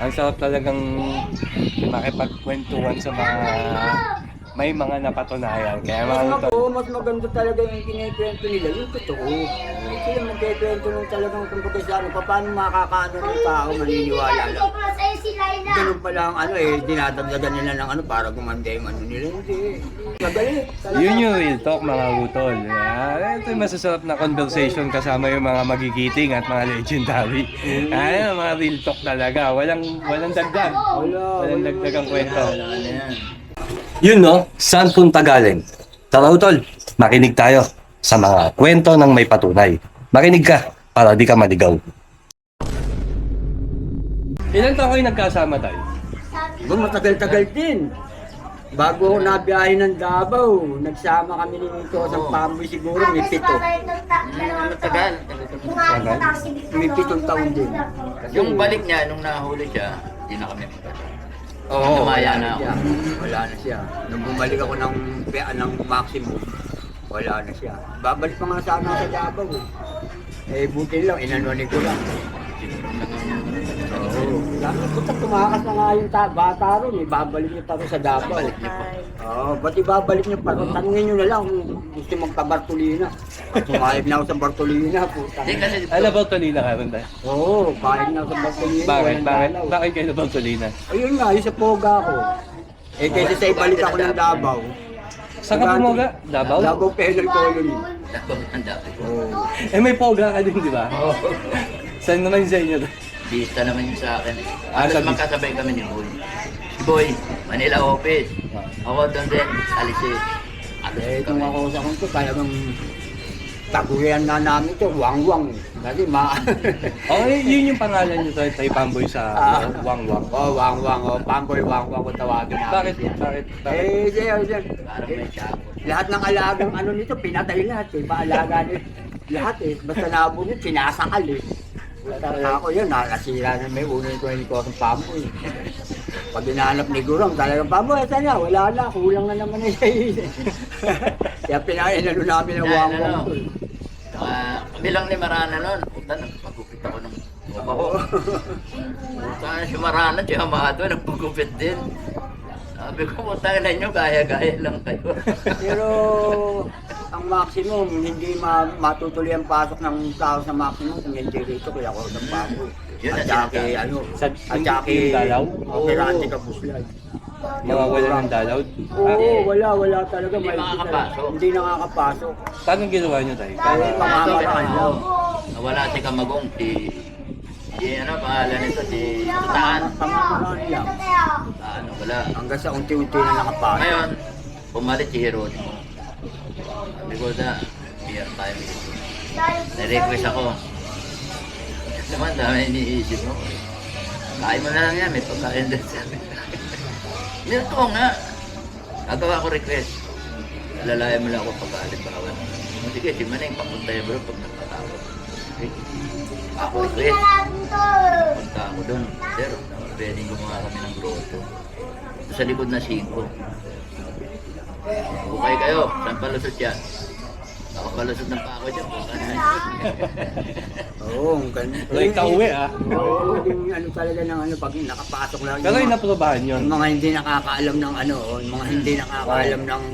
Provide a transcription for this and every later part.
Ang sarap talagang makipagkwentuhan sa mga may mga napatunayan. Kaya mga Mas, mag mas maganda talaga yung kinikwento nila, yung totoo. Sila magkikwento nung talagang kung baga sa ano, pa- paano makakaano ng tao maniniwala lang. Ganun pala ang ano eh, dinadagdagan nila ng ano para gumanda yung ano nila. Hindi. Magaling. talaga. yun yung real talk mga utol. Yeah, ito yung masasarap na conversation kasama yung mga magigiting at mga legendary. Ano, mga real talk talaga. Walang walang dagdag. Wala. Walang wala, dagdag ang wala. kwento. Ano yan? Yun no, saan punta galing? Tara utol, makinig tayo sa mga kwento ng may patunay. Makinig ka para di ka maligaw. Ilan taon kayo nagkasama tayo? Ba, matagal-tagal din. Bago ako nabiyahe ng Davao, nagsama kami ni Nito sa Pamboy siguro, may pito. Matagal. May pitong taon din. Yung balik niya, nung nahuli siya, hindi na kami magkasama. Oo, Tumaya wala na ako. siya. Wala na siya. Nung bumalik ako ng, pe- ng maximum, wala na siya. Babalik pa nga sana sa Davao eh. Eh, buti lang, inanoni ko lang. Oo. Sabi ko, "Puta, tumakas na nga yung ta- bata ron eh. Babalik niyo pa rin sa Davao. Balik niya pa. Oo, ba't ibabalik niyo pa ron? Tanungin niyo na lang kung gusto magka-Bartolina. Sumayag na ako sa Bartolina, puta. Hindi kasi Ano ba Tolina ka rin? Oo, kahit na ako sa Bartolina. Bakit? walang Bakit? dalaw. Bakit kayo ba Tolina? Ayun nga, yung sa Poga ko. Eh, kaysa sa ibalik ako ng Davao. Saan ka pumoga? Davao? Davao Penal Colony. Dapat ang. Oo. Eh may poga ka din, di ba? Saan naman sa inyo? Bista naman yung sa akin. Ah, sa Bista. magkasabay kami ni Boy. Si Boy, Manila office. Ako doon din, Alice. Alas Eh, kung ako sa kung to, talagang taguyan na namin to, wang-wang. Kasi ma... Oh, yun yung pangalan nyo tayo, tayo Pamboy sa Ah. ano, Wang Wang. oh, wang-wang, oh, pamboy wang-wang ko tawagin namin. Bakit? siya. Bakit? Bakit? Eh. Parang may siyako. Lahat ng alagang ano nito, pinatay lahat eh. Paalaga nito. Lahat eh. Basta nabunod, sinasakal eh. Puta ako yun, nakasira na may unang ko yung kosong pamboy. Pag hinahanap ni Gurong, talagang pamboy, saan na? Wala na, kulang na naman na siya. Kaya pinainalo namin ang Yan, wang-wang ano? to. eh. Saka, kami lang ni Marana noon. Puta, nagpagupit ako ng ko. Puta, si Marana, si Amato, nagpagupit din. Sabi ko, puta na nyo, gaya-gaya lang kayo. Pero ang maximum, hindi ma matutuloy ang pasok ng tao sa maximum kung hindi rito kaya ako ng baboy. Yun At ang saka sinasabi. ano, Sa- at saka yung dalaw? Operante ka buslay. Mga wala ng dalaw? Oo, Ah, wala, wala talaga. Hindi May makakapasok. Hindi nakakapasok. paano ginawa nyo tayo? Kaya pamamaraan lang. Nawala si Kamagong, si... Si ano, pangalan nito, si Tutaan. Pamamaraan lang. Tutaan, wala. Hanggang sa unti-unti na nakapasok. Ngayon, pumalit si Heronimo. Na, beer tayo. Na-request ako. Naman, dami iniisip mo. Kain mo na lang yan, may pagkain din sabi. Nito ko nga. Nagawa ko request. Alalayan mo lang ako pag-aalit bawat. Sige, si Maneng, papunta yung bro pag nagpatawag. Okay. Ako request. Punta ako doon. Sir, pwedeng gumawa kami ng grotto. Sa likod na 5. Okay kayo, saan palusot yan? Ako palusot ng pako dyan. Oo, ang ganun. Like kauwi ah. Oo, yung ano talaga ng ano, pag nakapasok lang. Pero yung mga- inaprobahan yun. Yung mga hindi nakakaalam ng ano, o yung mga hindi nakakaalam ng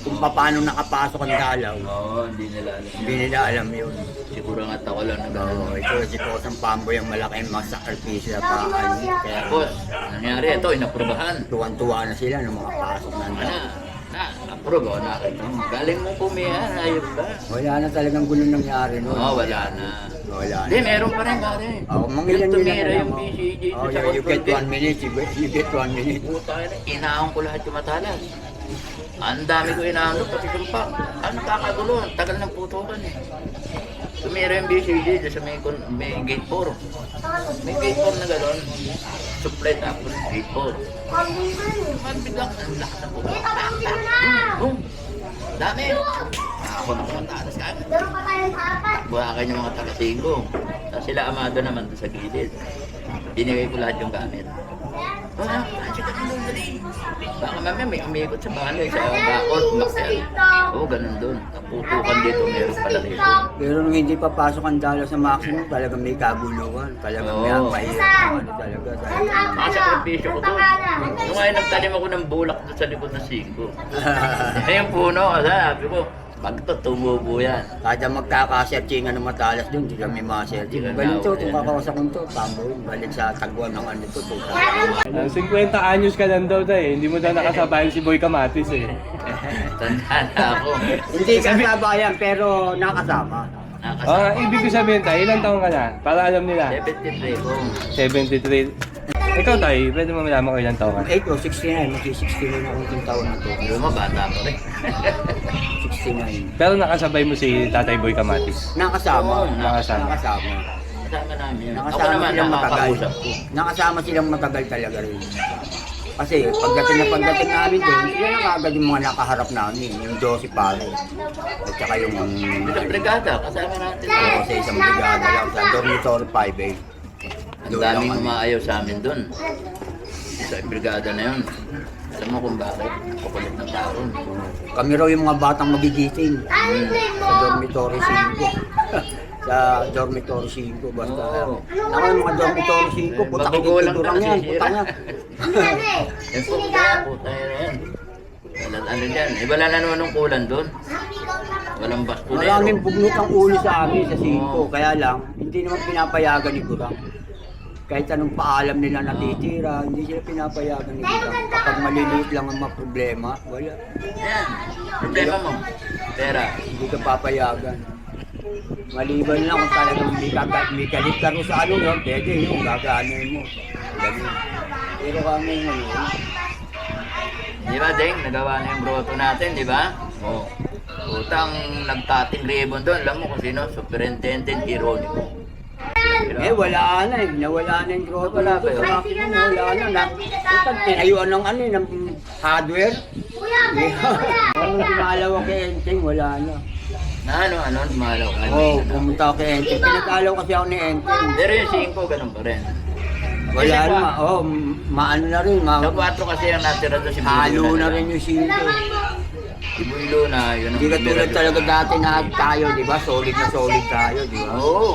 kung paano nakapasok ang dalaw. Oo, hindi nila alam. Hindi nila alam yun. Siguro nga ako lang nag Oo, ito si Kosang Pamboy ang malaki mga sakripisyo pa ano. Kaya Tapos, nangyari ito, inaprobahan. tuwan-tuwa na sila nung makapasok ng Ano, dalaw. Na, approve ako nakita mo. Galing mo pumihan, ayun ba? Wala na talagang gulo nangyari Oo, noon. wala na. Wala Hindi, na. meron pa rin pare. Oh, mangilan nila Tumira na yung lang. BCG Oh, you, you get one minute, you get, you get one minute. Puta na, inaahon ko lahat yung matalas. Ang dami ko inaahon, pati sumpa. Ano kakagulo? Ang Tagal ng putukan eh. Tumira yung BCG dyan sa may, kon- may gate 4. May gate 4 na gano'n. Supply tapos gate 4. Magbiglang ang lakas ng putukan. Boom! Dami! Ako na kumatalas kagad. Buhakan yung mga taga-singgo. Tapos sila amado naman sa gilid. Binigay ko lahat yung gamit. Ah, kasi ka doon dali. Baka mamaya may umikot sa bahay, sa bakod, makyal. Oo, ganun doon. Naputukan dito, meron pala dito. Pero nung hindi papasok ang dala sa maximum, talagang may kaguluhan. Talagang may Oo. mahirap ano talaga. talagang- Makasakripisyo ko doon. Nung ngayon nagtanim ako ng bulak doon sa likod ng singko. Eh, yung puno, sabi ko, pag ito, tumubo yan. Kada magkakasertingan ng matalas doon, hindi kami maserting. Galing to, kung kakawasak ko to, tamo yun. Balik sa tagwan ng ano to. to Ang 50 anyos ka lang daw tayo, hindi mo daw nakasabayan si Boy Kamatis eh. Tanda na ako. Hindi kasabayan, pero nakasama. Nakasama. ibig ko sabihin tayo, ilang taong ka na? Para alam nila. 73 ko. 73. Ikaw tayo, pwede mo malaman ko ilang taong ka. 8 o 69, magsi-69 ako itong taon na to. Hindi mo, bata pa rin. 69. Pero nakasabay mo si Tatay Boy Kamatis. Nakasama. Oo, nakasama. Nakasama. Kasama namin yun. Nakasama naman, silang matagal. ko. Nakasama silang matagal talaga rin. Kasi pagdating na pagdating namin doon, sila na kagad yung mga nakaharap namin, yung 12 pare. At saka yung Isang brigada, kasama natin. ako sa isang brigada lang sa dormitory 5A. Ang daming umaayaw sa amin doon. Sa brigada na yun. Alam mo kung bakit? Kukulit ng tao. Kami raw yung mga batang magigising sa dormitory 5. sa dormitory 5 basta. Oo. Ako yung mga dormitory 5, putak Magugulang ito ka lang yan, nasisira. putak yan. Yan po, na yan. Walang ano dyan. Eh, wala nanunungkulan doon. Walang bastonero. Maraming bugnot ang ulo sa amin sa 5, Oo. kaya lang, hindi naman pinapayagan ni Gurang. Kahit anong paalam nila natitira, hindi sila pinapayagan ni Gurang. Kapag maliliit lang ang mga problema, wala. Yan. Problema mo. Pera. Hindi ka papayagan. Maliban lang kung talagang may, kaga, may galit ka rin sa ano yun, pwede yun, gaganoin mo. Ganun. Pero kami ano, Di ba, Deng? Nagawa na yung broto natin, di ba? Oo. Utang nagtating ribbon doon. Alam mo kung sino? Superintendent Ironico. Eh wala na eh, nawala na yung grotto Wala wala ba yun? sa makina mo, wala na. na utang, tinayuan ng ano eh, ng hardware. Ano dumalaw ako kay Enteng, wala na. Na ano, ano, malaw ka. Oo, oh, pumunta ako kay Enteng. Pinag-alaw kasi ako ni Enteng. Pero yung 5, ganun pa rin. Wala na, oo, oh, maano na rin, ma Sa 4 kasi ang natira doon si halo na rin yung sito. Si Builo na, yun ang Hindi ka tulad tumira talaga dati na tayo, di ba? Solid na solid tayo, di ba? Oo.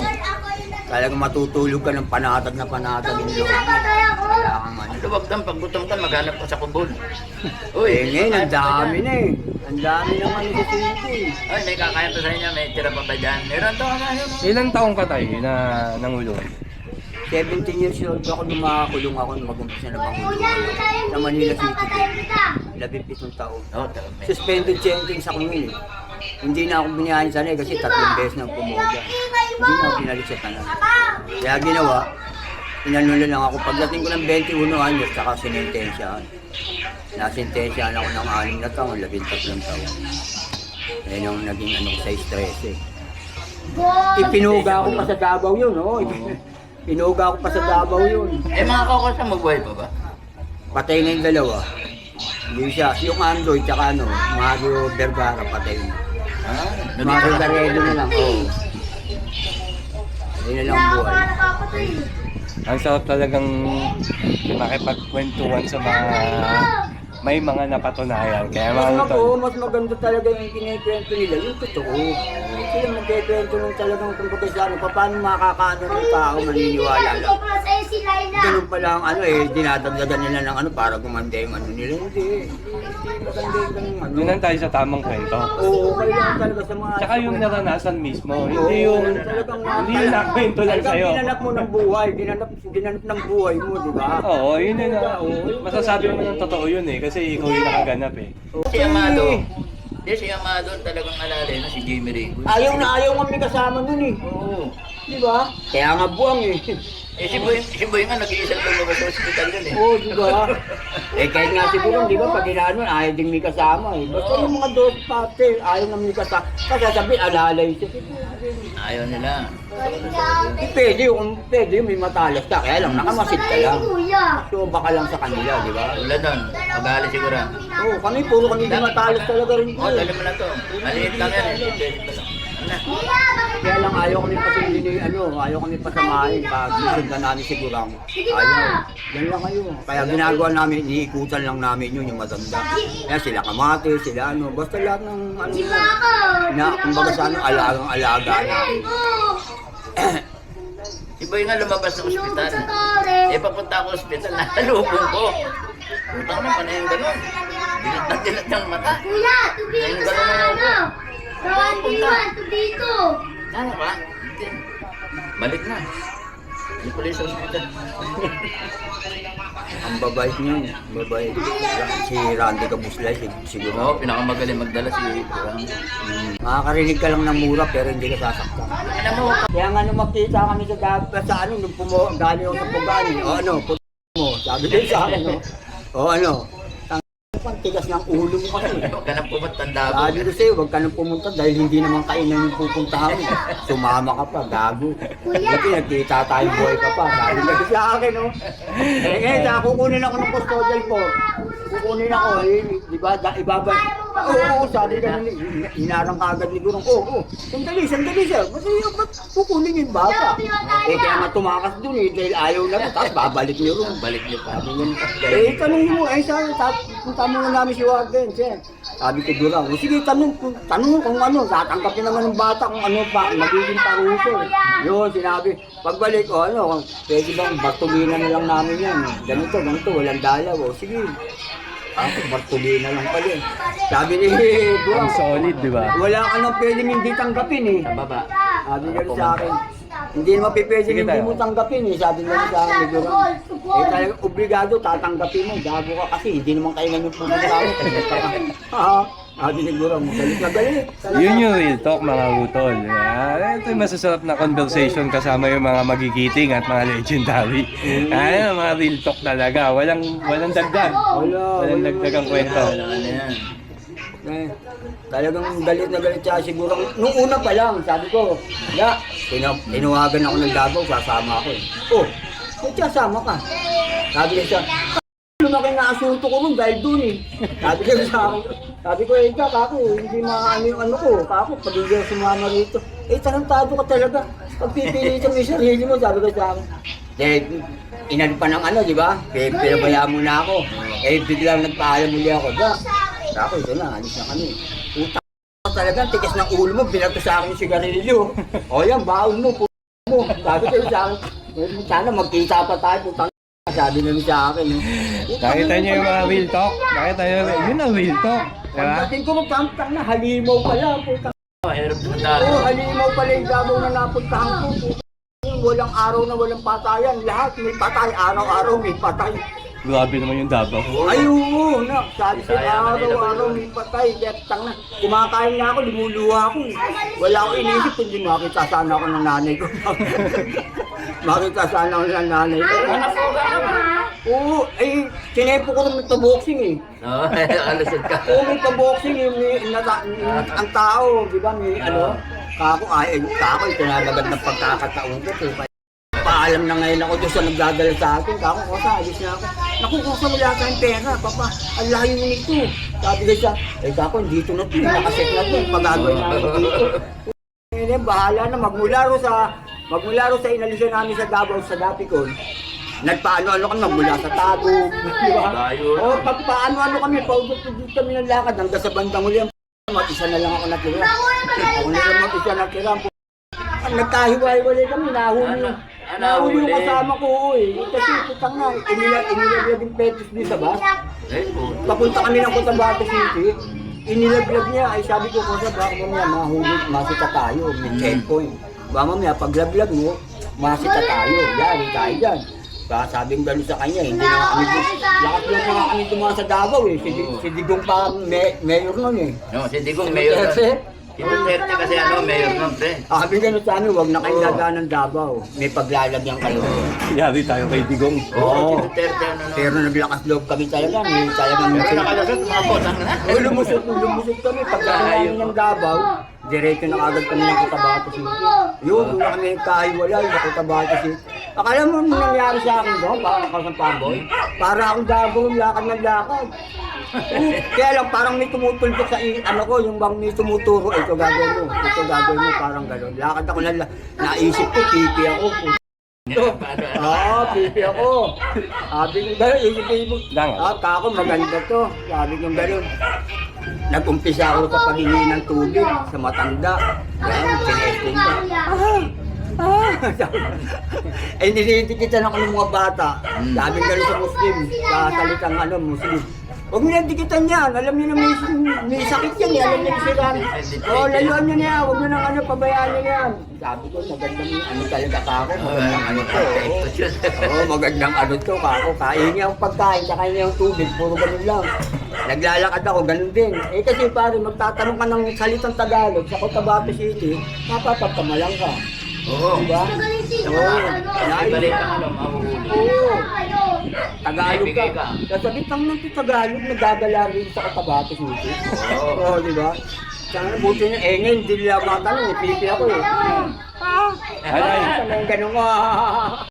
Talagang matutulog ka ng panatag na panatag yung loob. Wala kang ano. Ang luwag doon, pag gutom ka, maghanap ka sa kubol. Eh, Uy, ngayon, ang dami na eh. Ang dami naman sa sito eh. Ay, may kakain pa sa inyo, may tira pa ba dyan? Meron to, ano yun? Ilang taong ka tayo na nangulong? 17 years old ako lumakulong ako nung mag-umpisa na mangulong. Sa Manila City. Labing pitong taon. May- Suspended sentence ako ngayon eh. Hindi na ako biniyahin sanay kasi tatlong beses nang pumoga. Hindi na ako pinalik sa tanan. Kaya ginawa, inanula lang ako. Pagdating ko ng 21 anyos, saka sinintensyahan. Nasintensyahan ako ng anim na taon, labing tatlong taon. Yan yung naging ano ko sa stress eh. Ipinuga ako pa sa Davao yun, oh. Pinuga ako pa sa Davao yun. Eh, mga kokos na mabuhay pa ba? Patay na yung dalawa. Hindi siya. Yung Andoy, tsaka ano, Mario Vergara, patay na. Ah, Mario Garredo na lang. Oo. Ayun na lang ang buhay. Ang sarap talagang makipagkwentuhan sa mga may mga napatunayan. Kaya Mas, mga mag oo, mas maganda talaga yung kinikwento nila. Yung totoo. Hindi sila magkikwento ng talagang kung baga sa ano, paano makakaano ng tao maniniwala lang. Ganun pa lang ano eh, dinadagdagan nila ng ano para gumanda yung ano nila. Hindi. Hindi maganda yung ganun ano. yun lang tayo sa tamang kwento. Oo, kailangan talaga sa mga... Tsaka yung naranasan mismo, Oo, hindi yung talagang hindi yung nakwento lang talagang sa'yo. Ginanap mo ng buhay, ginanap, ginanap ng buhay mo, di ba? Oo, yun yun na. Masasabi mo ng totoo yun eh, kasi ikaw yung nakaganap eh. Si Amado. Hindi, si Amado talagang alalay na si Jimmy Ringo. Ayaw na ayaw kami kasama nun eh. Oo. Di ba? Kaya nga buwang eh. Eh, si Boy, si Boy nga nag-iisang lumabas sa hospital yun eh. Oo, di ba? eh kahit nga siguro, di ba, pag inaano, ayaw din may kasama eh. Basta yung mga dos pate, ayaw na may kasama. Kasi sabi, alalay siya. Ayaw nila. Di pwede kung pwede may matalas ka, kaya lang nakamasid ka lang. So baka lang sa kanila, di ba? Wala doon. Pag-aali siguro. Oo, kami puro kami di matalas talaga rin. Oo, dali mo na to. Maliit lang yan eh. Ano na? Lang ayaw kami pasundin ni ano, ayaw kami pasamahin pag susundan namin sigurang. Ayaw. Yan lang kayo. Kaya ginagawa namin, iniikutan lang namin yun, yung maganda. Kaya sila kamate, sila ano, basta lahat ng ano, na, kumbaga sa ano, alagang-alaga namin. Iba yung nga lumabas sa ospital. Eh, papunta ako sa ospital, nakalubong ko. Utang naman na yung gano'n. Dilat na dilat ng mata. Kuya, tubig ko sa ano? Sa 1D1, tubig ko. Ano ba? Hindi. Balik na. Hindi pala sa ospital. Ang babait niya, babait. Si Randy Kabuslay, sig- siguro. Oo, pinakamagaling magdala si Kurang. Mm, makakarinig ka lang ng mura pero hindi ka sasaktan. Alam mo, Kaya nga nung magkita kami sa dagat sa ano, nung pumo, galing ako sa Pugani, o ano, put mo, sabi ko sa akin, no? o ano, tang ang tigas ng ulo mo kasi. huwag ka na pumatanda mo. Sabi ko sa'yo, huwag ka nang pumunta dahil hindi naman kainan yung pupuntahan mo. Sumama ka pa, gago. Kasi nagkita tayo buhay ka pa. Sabi ko sa akin, no? Eh, ngayon, sa kukunin ako ng custodial po. Kukunin ako, eh, di ba, da, ibabay. Oo, oo, sabi ka nila, hinarang ka agad ni Gurong. Oo, oo, sandali, sandali sir. Ba't yung ba't kukunin yung bata? Eh, kaya nga tumakas dun eh, dahil ayaw na rin. Tapos babalik niyo rin. Balik niyo pa. Eh, tanongin mo, eh, sabi, sabi, punta mo namin si Warden, sir. Sabi ko, Durang, "O, sige, tanong, kung- tanong kung ano, tatanggapin naman ng bata kung ano pa, magiging paruso. Yun, sinabi, pagbalik, o ano, pwede bang Bartolina na lang namin yan. Ganito, ganito, walang dalaw. O, sige. Ako, Bartolina lang pala. eh. Sabi ni Durang, Ang solid, di ba? wala ka nang pwedeng hindi tanggapin eh. Sa baba. Sabi niya sa akin, hindi naman pipwede Sige hindi tayo. mo tanggapin eh. Sabi niya sa akin, ni Durang, eh talaga obligado tatanggapin mo. Gago ka kasi, hindi naman kayo namin pupunta kami. Ha? Sabi ni Durang, galit na galit. Yun yung real talk mga utol. Ah, ito yung masasarap na conversation kasama yung mga magigiting at mga legendary. Ah, mga real talk talaga. Walang walang dagdag. Wala, Walang wala, dagdag ang kwento. Ano yan? Eh, talagang galit na galit siya siguro. Nung una pa lang, sabi ko, ya, tinu tinuwagan ako ng Davao, sasama ako eh. Oh, ba't sasama ka? Sabi niya siya, lumaki na asunto ko rin dahil dun eh. Sabi ko sa akin, sabi ko, eh, Jack, ako, hindi maano yung ano ko, ako, pag hindi ako sumama rito. Eh, tarantado ka talaga. Pag pipilitan mo yung sarili mo, sabi ko sa akin. Dahil, inano pa ng ano, di ba? P- Pinabayaan mo na ako. Eh, biglang nagpaalam muli ako, Jack. Ako, ito na, alis na kami. Puta ka talaga, tigas ng ulo mo, binato sa akin yung sigarilyo. o yan, baon mo, puta mo. Sabi ko sa akin, eh, sana magkita pa tayo, putang sabi naman sa akin. eh. Nakita niyo yung mga real talk? Nakita niyo, yun ang real talk. Diba? Pagdating ko magkampang na, halimaw pala, puta. Oh, hirap Oo, tumandaan. halimaw pala yung gabaw na napuntahan ko. Walang araw na walang patayan. Lahat may patay. Araw-araw may patay. Grabe naman yung Davao. Ay, oo, na. Sabi ko, araw-araw may patay. Kaya tang na. Kumakain na ako, lumuluha ako. eh. Wala ako inisip, kundi makita sana ako ng nanay ko. makita sana ako ng nanay ko. Oo, ay, sinepo ko ng boxing eh. Oo, alusod ka. Oo, may pa-boxing yung may, nata, ang tao, di ba, may ano, kako, ay, kako, ito na magandang ng pagkakataon ko. Eh. Paalam na ngayon ako doon sa nagdadala sa akin, kako, kosa, alis na ako. Naku, kosa, wala tayong pera, papa, ang layo nito. Sabi ko siya, eh, kako, dito na to, nakaset na to, pagagawin namin dito. Ngayon, bahala na, magmula ro sa, magmula ro sa inalisan namin sa Davao, sa Dapicon, nagpaano-ano kami, magmula sa Tagum, di ba? Layo. Oo, pag paano-ano kami, paudot-udot kami ng lakad hanggang sa bandang uli. Mag-isa na lang ako natira. Ako na lang mag-isa natira. Ang nagkahiwa-hiwalay kami, nahuli. Ano? Ah, Nahuli yung nahuli. kasama ko, eh. Kasi putang na, inila, inilaglag yung petos din sa bus. Eh, puto. Papunta kami ng Cotabato City. Inilaglag niya, ay sabi ko, kung sa baka mamaya mahulog, masita tayo, may checkpoint. Baka mamaya, paglaglag mo, masita tayo, yari tayo dyan. Baka sabing gano'n sa kanya, hindi na kami, lakas lang na kami tumawa sa Davao eh. Si, si Digong pa me, mayor nun eh. No, si Digong mayor nun. Duterte kasi ano, mayor nun, pre. sabi gano'n sa amin, huwag na kayo lagaan ng Davao. May paglalagyan kayo. Yari tayo kay Digong. Oo, si Oo. Duterte ano nun. Pero naglakas loob kami talaga, may talagang Pero nakalasot, mga botang na. Oo, lumusot, lumusot kami. Pagdating namin ng Davao, diretso na agad kami ng Cotabato City. Yun, doon na kami nagkahiwalay sa Cotabato City. Akala mo nung nangyari sa akin doon, parang ako ng pamboy? Para akong gagawin lakad ng lakad. Kaya lang parang may tumutulbok sa i- ano ko, yung bang may tumuturo, "Ay, ito gagawin mo, ito gagawin mo, parang gano'n. Lakad ako na, naisip ko, pipi ako. Oo, pipi ako. Sabi ko gano'n, isip ko, ah, kako, maganda to. Sabi ko gano'n. Nag-umpisa ako sa paghingi ng tubig sa matanda. Yan. Ah, eh, nilitikitan ako ng mga bata. Sabi ka sa Muslim, sa salitang ano, Muslim. Huwag niyo nang dikitan yan. Alam niyo na may, may sakit yan. eh. Alam niyo na sila. Oo, layuan niyo na yan. Huwag niyo nang ano, pabayaan niyo na yan. Sabi ko, magandang ano talaga ka ako. Magandang ano to. Oo, oh, magandang ano to kako. Kain niya ang pagkain, kain niya ang tubig. Puro ganun lang. Naglalakad ako, ganun din. Eh kasi pare, magtatanong ka ng salitang Tagalog sa Cotabato City, mapapagkamalang ka. Oo. Diba? Oo. ano. Balik ang ano, mahuhuli. Oo. Tagalog ka. Ka. Kasabit lang ng Tagalog, nagdadala rin sa Cotabato City. Oo. Oo, di ba? Sana buti niya, eh ngayon, hindi nila matanong, pipi ako eh. Ah, Ay, ay. ganun nga.